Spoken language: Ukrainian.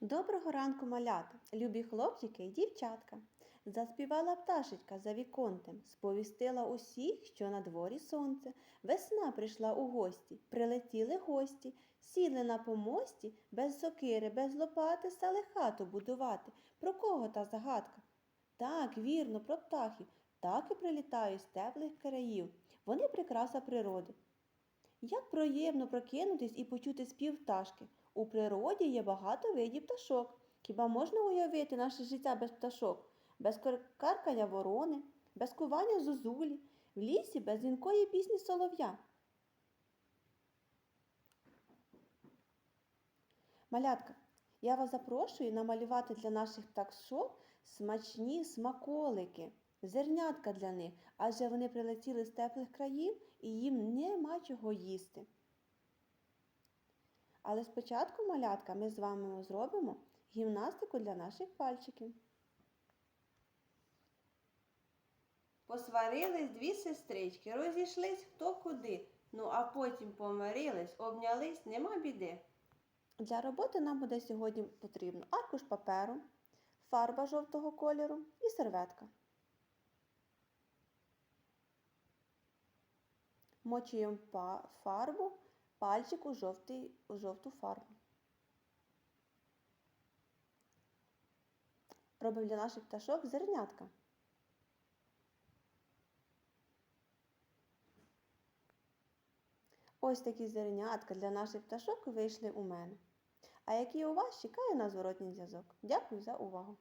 Доброго ранку, малята, любі хлопчики і дівчатка. Заспівала пташечка за віконтем, сповістила усіх, що на дворі сонце. Весна прийшла у гості, прилетіли гості, сіли на помості, без сокири, без лопати, стали хату будувати. Про кого та загадка? Так, вірно, про птахів. Птахи прилітають з теплих країв. Вони прикраса природи. Як приємно прокинутись і почути спів пташки. У природі є багато видів пташок. Хіба можна уявити наше життя без пташок, без кар- каркання ворони, без кування зозулі, в лісі без дзвінкої пісні солов'я? Малятка, я вас запрошую намалювати для наших пташок смачні смаколики, зернятка для них, адже вони прилетіли з теплих країв і їм нема чого їсти. Але спочатку, малятка, ми з вами зробимо гімнастику для наших пальчиків. Посварились дві сестрички, розійшлись хто куди. Ну а потім помирились, обнялись, нема біди. Для роботи нам буде сьогодні потрібно аркуш паперу, фарба жовтого кольору і серветка. Мочуємо фарбу пальчик у, жовтий, у жовту фарбу. Робимо для наших пташок зернятка. Ось такі зернятка для наших пташок вийшли у мене. А які у вас чекаю на зворотній зв'язок. Дякую за увагу!